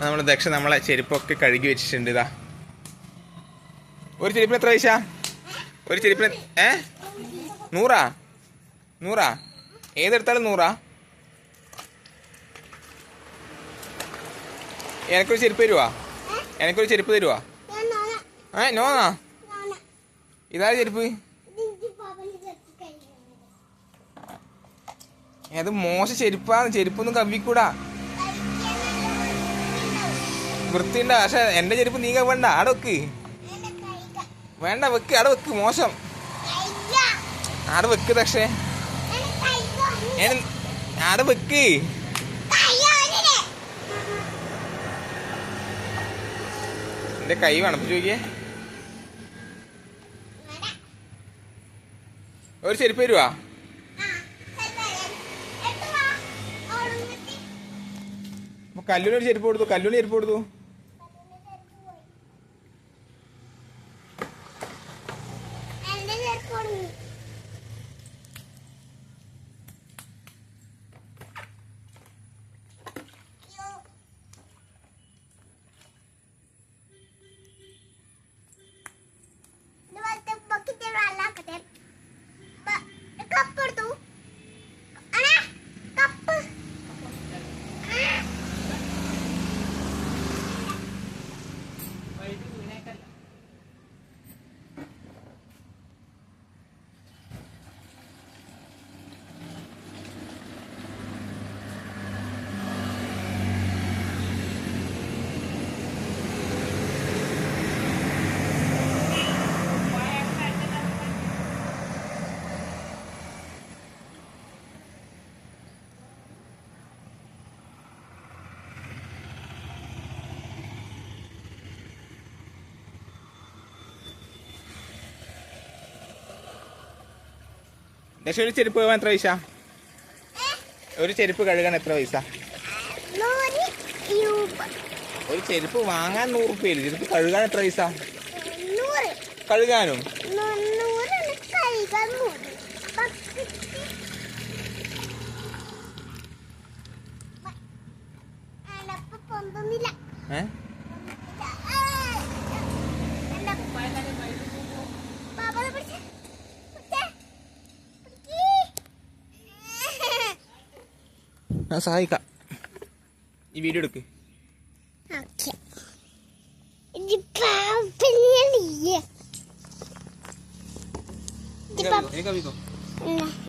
നമ്മൾ ദക്ഷ നമ്മളെ ചെരുപ്പൊക്കെ കഴുകി വെച്ചിട്ടുണ്ട് ഇതാ. ഒരു ചെരുപ്പിന് എത്ര പൈസ? ഒരു ചെരുപ്പിന് ഏ? നൂറാ? നൂറാ? ഏതെടുത്താലും നൂറാ? എനിക്കൊരു ചെരുപ്പ് തരുവാ? എനിക്കൊരു ചെരുപ്പ് തരുവാ? ഏ നോന്നാ ഇതാ ചെരുപ്പ്? ഏത് മോശം ചെരുപ്പാന്ന് ചെരുപ്പൊന്നും കവിക്കൂടാ. വൃത്തിണ്ട പക്ഷെ എന്റെ ചെരുപ്പ് നീ വേണ്ട. അവിടെ വെക്ക്. വേണ്ട വെക്ക്. അവിടെ വെക്ക്. മോശം. അവിടെ വെക്ക് പക്ഷേ. അവിടെ വെക്ക്. എന്റെ കൈ വേണം. ചോദിക്കേ. ഒരു ചെരുപ്പ് തരുവാ? ഒരു ചെരുപ്പ് കൊടുത്തു. കല്ലൂന് ചെരുപ്പ് കൊടുത്തു. പക്ഷെ ഒരു ചെരുപ്പ് പോകാൻ എത്ര പൈസ? ഒരു ചെരുപ്പ് കഴുകാൻ എത്ര പൈസ? ഒരു ചെരുപ്പ് വാങ്ങാൻ നൂറ് റുപ്യയില്ല ചെരുപ്പ് കഴുകാൻ എത്ര പൈസ? കഴുകാനും? നൂ- ഞാൻ സഹായിക്കാം. ഈ വീഡിയോ എടുക്ക്. ഓക്കേ.